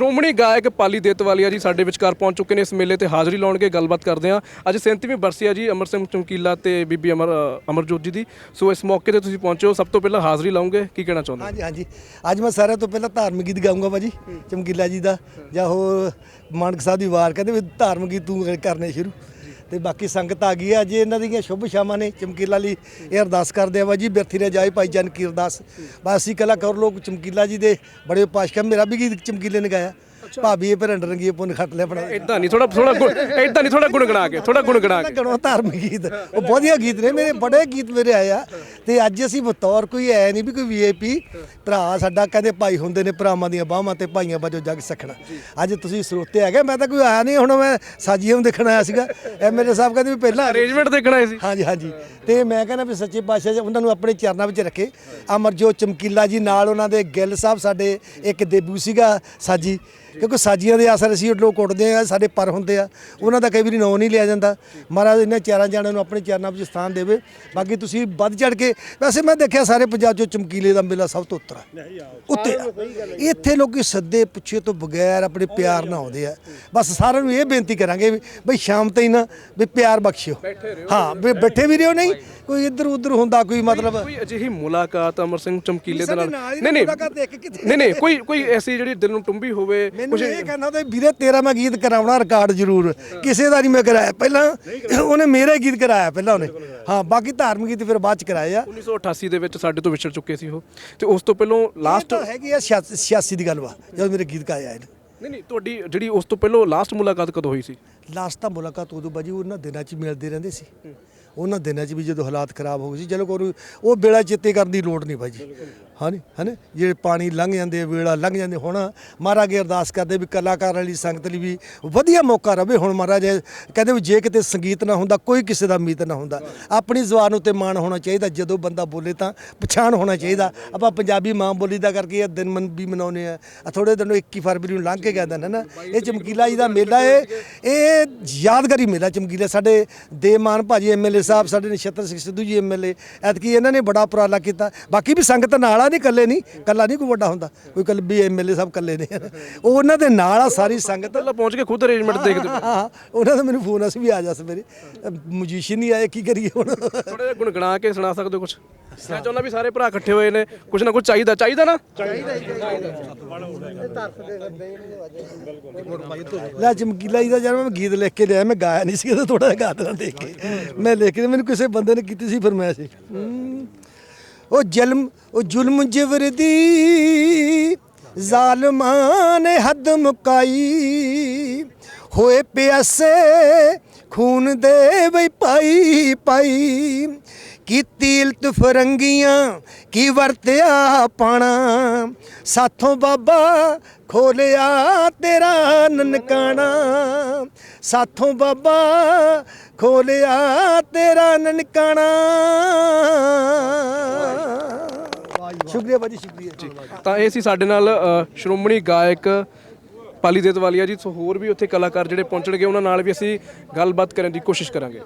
ਸ਼੍ਰੋਮਣੀ ਗਾਇਕ ਪਾਲੀ ਦੇਤਵਾਲੀਆ ਜੀ ਸਾਡੇ ਵਿਚਕਾਰ ਪਹੁੰਚ ਚੁੱਕੇ ਨੇ ਇਸ ਮੇਲੇ ਤੇ ਹਾਜ਼ਰੀ ਲਾਉਣਗੇ, ਗੱਲਬਾਤ ਕਰਦੇ ਹਾਂ। ਅੱਜ 37ਵੀਂ ਬਰਸੀ ਆ ਜੀ, ਅਮਰ ਸਿੰਘ ਚਮਕੀਲਾ ਤੇ ਬੀਬੀ ਅਮਰ ਅਮਰਜੋਤ ਜੀ ਦੀ। ਸੋ ਇਸ ਮੌਕੇ ਤੇ ਤੁਸੀਂ ਪਹੁੰਚੇ, ਸਭ ਤੋਂ ਪਹਿਲਾਂ ਹਾਜ਼ਰੀ ਲਾਉਂਗੇ, ਕੀ ਕਹਿਣਾ ਚਾਹੁੰਦੇ ਹਾਂਜੀ ਹਾਂਜੀ। ਅੱਜ ਮੈਂ ਸਾਰਿਆਂ ਤੋਂ ਪਹਿਲਾਂ ਧਾਰਮਿਕ ਗੀਤ ਗਾਉਂਗਾ ਭਾਜੀ, ਚਮਕੀਲਾ ਜੀ ਦਾ, ਜਾਂ ਉਹ ਮਾਨਕ ਸਾਹਿਬ ਦੀ ਵਾਰ, ਕਹਿੰਦੇ ਵੀ ਧਾਰਮਿਕ ਗੀਤ ਤੂੰ ਕਰਨੇ ਸ਼ੁਰੂ। ਤੇ ਬਾਕੀ ਸੰਗਤ ਆ ਗਈ ਆ। ਜੇ ਇਹਨਾਂ ਦੀਆਂ ਸ਼ੁਭ ਸ਼ਾਮਾਂ ਨੇ। ਚਮਕੀਲਾ ਲਈ ਇਹ ਅਰਦਾਸ ਕਰਦੇ ਆ ਬਾਜੀ ਬਿਰਥੀ ਰੇ ਜਾਏ ਭਾਈ ਜਨ ਕੀ ਅਰਦਾਸ। ਬਸ ਅਸੀਂ ਕਲਾਕਾਰ ਲੋਕ ਚਮਕੀਲਾ ਜੀ ਦੇ ਬੜੇ ਪਾਸ਼ਕਾ ਮੇਰਾ ਵੀ ਗੀਤ ਚਮਕੀਲੇ ਨੇ ਗਾਇਆ। ਭਾਬੀ ਇਹ ਭਰੰਡ ਰੰਗੀ ਪੁੰਨ ਖੱਟ ਲਿਆ ਬਣਾ ਇਦਾਂ ਨਹੀਂ ਥੋੜਾ ਥੋੜਾ ਇਦਾਂ ਨਹੀਂ ਥੋੜਾ ਗੁਣਗਣਾ ਕੇ ਥੋੜਾ ਗੁਣਗਣਾ ਕੇ। ਗਣੋ ਧਾਰਮਿਕ ਗੀਤ। ਉਹ ਵਧੀਆ ਗੀਤ ਨੇ ਮੇਰੇ ਬੜੇ ਗੀਤ ਮੇਰੇ ਆਏ ਆ। ਤੇ ਅੱਜ ਅਸੀਂ ਬਤੌਰ ਕੋਈ ਐ ਨਹੀਂ ਵੀ ਕੋਈ ਵੀਆਈਪੀ ਭਰਾ ਸਾਡਾ ਕਹਿੰਦੇ ਭਾਈ ਹੁੰਦੇ ਨੇ ਭਰਾਵਾਂ ਦੀਆਂ ਬਾਹਾਂ ਤੇ ਭਾਈਆਂ ਵਜੋਂ ਜੱਗ ਸਖਣਾ। ਅੱਜ ਤੁਸੀਂ ਸਰੋਤੇ ਹੈਗੇ ਮੈਂ ਤਾਂ ਕੋਈ ਆਇਆ ਨਹੀਂ ਹੁਣ ਮੈਂ ਸਾਜੀਆਂ ਨੂੰ ਦੇਖਣ ਆਇਆ ਸੀਗਾ। ਐਮਐਲਏ ਸਾਹਿਬ ਕਹਿੰਦੇ ਵੀ ਪਹਿਲਾਂ ਅਰੇਂਜਮੈਂਟ ਦੇਖਣਾ ਹੈ ਸੀ। ਹਾਂਜੀ ਹਾਂਜੀ। ਤੇ ਮੈਂ ਕਹਿੰਦਾ ਵੀ ਸੱਚੇ ਪਾਤਸ਼ਾਹ ਜੀ ਉਹਨਾਂ ਨੂੰ ਆਪਣੇ ਚਰਨਾਂ ਵਿੱਚ ਰੱਖੇ। ਅਮਰਜੋਤ ਚਮਕੀਲਾ ਜੀ ਨਾਲ ਉਹਨਾਂ ਦੇ ਗਿੱਲ ਸਾਹਿਬ ਸਾਡੇ ਇੱਕ ਦੇਬੂ ਸੀਗਾ ਸਾਜੀ। ਕਿਉਂਕਿ ਸਾਜੀਆਂ ਦੇ ਆਸਰ ਅਸੀਂ ਲੋਕ ਉੱਡਦੇ ਆ ਸਾਡੇ ਪਰ ਹੁੰਦੇ ਆ। ਉਹਨਾਂ ਦਾ ਕਈ ਵਾਰੀ ਨਾਂ ਨਹੀਂ ਲਿਆ ਜਾਂਦਾ। ਮਹਾਰਾਜ ਇਹਨਾਂ ਚਾਰਾਂ ਜਾਣਿਆਂ ਨੂੰ ਆਪਣੇ ਚਰਨਾਂ ਵਿੱਚ ਸਥਾਨ ਦੇਵੇ। ਬਾਕੀ ਤੁਸੀਂ ਵੱਧ ਚੜ ਕੇ ਵੈਸੇ ਮੈਂ ਦੇਖਿਆ ਸਾਰੇ ਪੰਜਾਬ 'ਚੋਂ ਚਮਕੀਲੇ ਦਾ ਮੇਲਾ ਸਭ ਤੋਂ ਉੱਤਰ। ਉੱਤੇ। ਇੱਥੇ ਲੋਕੀ ਸੱਦੇ ਪੁੱਛੇ ਤੋਂ ਬਗੈਰ ਆਪਣੇ ਪਿਆਰ ਨਾਲ ਆਉਂਦੇ ਆ। ਬਸ ਸਾਰਿਆਂ ਨੂੰ ਇਹ ਬੇਨਤੀ ਕਰਾਂਗੇ ਵੀ ਬਈ ਸ਼ਾਮ ਤਾਈਂ ਨਾ ਵੀ ਪਿਆਰ ਬਖਸ਼ਿਓ। ਹਾਂ ਵੀ ਬੈਠੇ ਵੀ ਰਿਓ ਨਹੀਂ। ਕੋਈ ਇੱਧਰ ਉੱਧਰ ਹੁੰਦਾ ਕੋਈ ਮਤਲਬ ਕੋਈ ਅਜਿਹੀ ਮੁਲਾਕਾਤ ਅਮਰ ਸਿੰਘ ਚਮਕੀਲੇ ਦੇ ਨਾਲ ਹੀ ਨਹੀਂ ਨਹੀਂ। ਕੋਈ ਕੋਈ ਐਸੀ ਜਿਹੜੀ ਦਿਲ ਨੂੰ ਟੁੰਬੀ ਹੋਵੇ ਮੈਨੂੰ ਇਹ ਕਹਿਣਾ ਤੇ ਵੀਰੇ ਤੇਰਾ ਮੈਂ ਗੀਤ ਕਰਾਉਣਾ ਰਿਕਾਰਡ ਜ਼ਰੂਰ। ਕਿਸੇ ਦਾ ਨਹੀਂ ਮੈਂ ਕਰਾਇਆ। ਪਹਿਲਾਂ ਉਹਨੇ ਮੇਰੇ ਗੀਤ ਕਰਾਇਆ ਪਹਿਲਾਂ ਉਹਨੇ। ਹਾਂ ਬਾਕੀ ਧਾਰਮਿਕ ਗੀਤ ਫਿਰ ਬਾਅਦ ਚ ਕਰਾਏ ਆ। 1988 ਦੇ ਵਿੱਚ ਸਾਡੇ ਤੋਂ ਵਿਛੜ ਚੁੱਕੇ ਸੀ ਉਹ। ਤੇ ਉਸ ਤੋਂ ਪਹਿਲਾਂ ਲਾਸਟ ਹੈਗੀ ਆ 86 ਦੀ ਗੱਲ ਵਾ ਜਦੋਂ ਮੇਰੇ ਗੀਤ ਗਾਏ ਆਏ ਨੇ ਨਹੀਂ ਨਹੀਂ ਤੁਹਾਡੀ ਜਿਹੜੀ ਉਸ ਤੋਂ ਪਹਿਲਾਂ ਲਾਸਟ ਮੁਲਾਕਾਤ ਕਦੋਂ ਹੋਈ ਸੀ? ਲਾਸਟ ਤਾਂ ਮੁਲਾਕਾਤ ਉਦੋਂ ਬਾਜੀ ਉਹਨਾਂ ਦਿਨਾਂ 'ਚ ਮਿਲਦੇ ਰਹਿੰਦੇ ਸੀ। ਉਹਨਾਂ ਦਿਨਾਂ 'ਚ ਵੀ ਜਦੋਂ ਹਾਲਾਤ ਖਰਾਬ ਹੋ ਗਏ ਸੀ ਚਲੋ ਕੋਈ ਉਹ ਵੇਲਾ ਚੇਤੇ ਕਰਨ ਦੀ ਲੋੜ ਨਹੀਂ ਭਾਜੀ ਹਾਂਜੀ ਹਨੇ ਜਿਹੜੇ ਪਾਣੀ ਲੰਘ ਜਾਂਦੇ ਵੇਲਾ ਲੰਘ ਜਾਂਦੇ, ਹੁਣ ਮਹਾਰਾਜ ਅੱਗੇ ਅਰਦਾਸ ਕਰਦੇ ਵੀ ਕਲਾਕਾਰ ਵਾਲੀ ਸੰਗਤ ਲਈ ਵੀ ਵਧੀਆ ਮੌਕਾ ਰਵੇ। ਹੁਣ ਮਹਾਰਾਜ ਕਹਿੰਦੇ ਵੀ ਜੇ ਕਿਤੇ ਸੰਗੀਤ ਨਾ ਹੁੰਦਾ, ਕੋਈ ਕਿਸੇ ਦਾ ਮੀਤ ਨਾ ਹੁੰਦਾ। ਆਪਣੀ ਜ਼ੁਬਾਨ ਉੱਤੇ ਮਾਣ ਹੋਣਾ ਚਾਹੀਦਾ। ਜਦੋਂ ਬੰਦਾ ਬੋਲੇ ਤਾਂ ਪਛਾਣ ਹੋਣਾ ਚਾਹੀਦਾ। ਆਪਾਂ ਪੰਜਾਬੀ ਮਾਂ ਬੋਲੀ ਦਾ ਕਰਕੇ ਇਹ ਦਿਨ ਮਨ, ਵੀ ਮਨਾਉਨੇ ਆ। ਆ ਥੋੜੇ ਦਿਨ ਨੂੰ 21 ਫਰਵਰੀ ਨੂੰ ਲੰਘ ਕੇ ਗਿਆ ਦਿਨ ਹੈ ਨਾ। ਇਹ ਚਮਕੀਲਾ ਜੀ ਦਾ ਮੇਲਾ ਹੈ ਇਹ ਯਾਦਗਾਰੀ ਮੇਲਾ ਚਮਕੀਲਾ। ਸਾਡੇ ਦੇਮਾਨ ਭਾਜੀ ਐਮਐਲਏ ਸਾਹਿਬ, ਸਾਡੇ ਨਛੱਤਰ ਸਿੰਘ ਸਿੱਧੂ ਜੀ ਐਮਐਲਏ ਐਤਕੀ ਇਹਨਾਂ ਨੇ ਬੜਾ ਉਪਰਾਲਾ ਕੀਤਾ। ਬਾਕੀ ਵੀ ਸੰਗਤ ਨਾਲ ਆ ਨਹੀਂ ਇਕੱਲੇ ਨਹੀਂ ਇਕੱਲਾ ਨਹੀਂ ਕੋਈ ਵੱਡਾ ਹੁੰਦਾ ਕੋਈ ਕੱਲ ਵੀ ਐਮਐਲਏ ਸਾਹਿਬ ਇਕੱਲੇ ਨੇ। ਉਹ ਉਹਨਾਂ ਦੇ ਨਾਲ ਆ ਸਾਰੀ ਸੰਗਤ। ਪਹਿਲਾਂ ਪਹੁੰਚ ਕੇ ਖੁਦ ਅਰੇਂਜਮੈਂਟ ਦੇਖਦੇ ਹਾਂ, ਹਾਂ, ਉਹਨਾਂ ਦਾ ਮੈਨੂੰ ਫੋਨ ਅਸੀਂ ਵੀ ਆ ਜਾ ਸਵੇਰੇ। ਮਿਊਜ਼ੀਸ਼ੀਅਨ ਨਹੀਂ ਆਏ ਕੀ ਕਰੀਏ ਹੁਣ? ਥੋੜਾ ਜਿਹਾ ਗੁਣਗਣਾ ਕੇ ਸੁਣਾ ਸਕਦੇ ਹੋ ਕੁਝ ਮੈਂ ਚਾਹੁੰਦਾ ਵੀ ਸਾਰੇ ਭਰਾ ਇਕੱਠੇ ਹੋਏ ਨੇ ਕੁਝ ਨਾ ਕੁਝ ਚਾਹੀਦਾ ਚਾਹੀਦਾ ਨਾ? ਲੈ ਚਮਕੀਲਾ ਜੀ ਦਾ ਜਨਮ ਮੈਂ ਗੀਤ ਲਿਖ ਕੇ ਲਿਆ ਮੈਂ ਗਾਇਆ ਨਹੀਂ ਸੀ ਥੋੜਾ ਜਿਹਾ ਗਾ ਦੇਣਾ ਦੇਖ ਕੇ। ਮੈਂ ਲਿਖ ਕੇ ਮੈਨੂੰ ਕਿਸੇ ਬੰਦੇ ਨੇ ਕੀਤੀ ਸੀ ਫਰਮਾਇਸ਼ ਉਹ ਜ਼ਲਮ, ਉਹ ਜ਼ੁਲਮ ਜ਼ਬਰਦੀ ਜ਼ਾਲਮਾਂ ਨੇ ਹੱਦ ਮੁਕਾਈ। ਹੋਏ ਪਿਆਸੇ ਖੂਨ ਦੇ ਬਈ ਪਾਈ ਪਾਈ। ਕੀ ਇਲਤ ਫਰੰਗੀਆਂ, ਕੀ ਵਰਤਿਆ ਪਾਣਾ। ਸਾਥੋਂ ਬਾਬਾ ਖੋਲਿਆ ਤੇਰਾ ਨਨਕਾਣਾ। ਸਾਥੋਂ ਬਾਬਾ ਖੋਲਿਆ ਤੇਰਾ ਨਨਕਾਣਾ। ਸ਼ੁਕਰੀਆ ਬਾਜੀ ਸ਼ੁਕਰੀਆ। ਜੀ, ਤਾਂ ਇਹ ਸੀ ਸਾਡੇ ਨਾਲ ਸ਼੍ਰੋਮਣੀ ਗਾਇਕ ਪਾਲੀ ਦੇਤਵਾਲੀਆ ਜੀ, ਸੋ ਹੋਰ ਵੀ ਉੱਥੇ ਕਲਾਕਾਰ ਜਿਹੜੇ ਪਹੁੰਚਣਗੇ, ਉਹਨਾਂ ਨਾਲ ਵੀ ਅਸੀਂ ਗੱਲਬਾਤ ਕਰਨ ਦੀ ਕੋਸ਼ਿਸ਼ ਕਰਾਂਗੇ।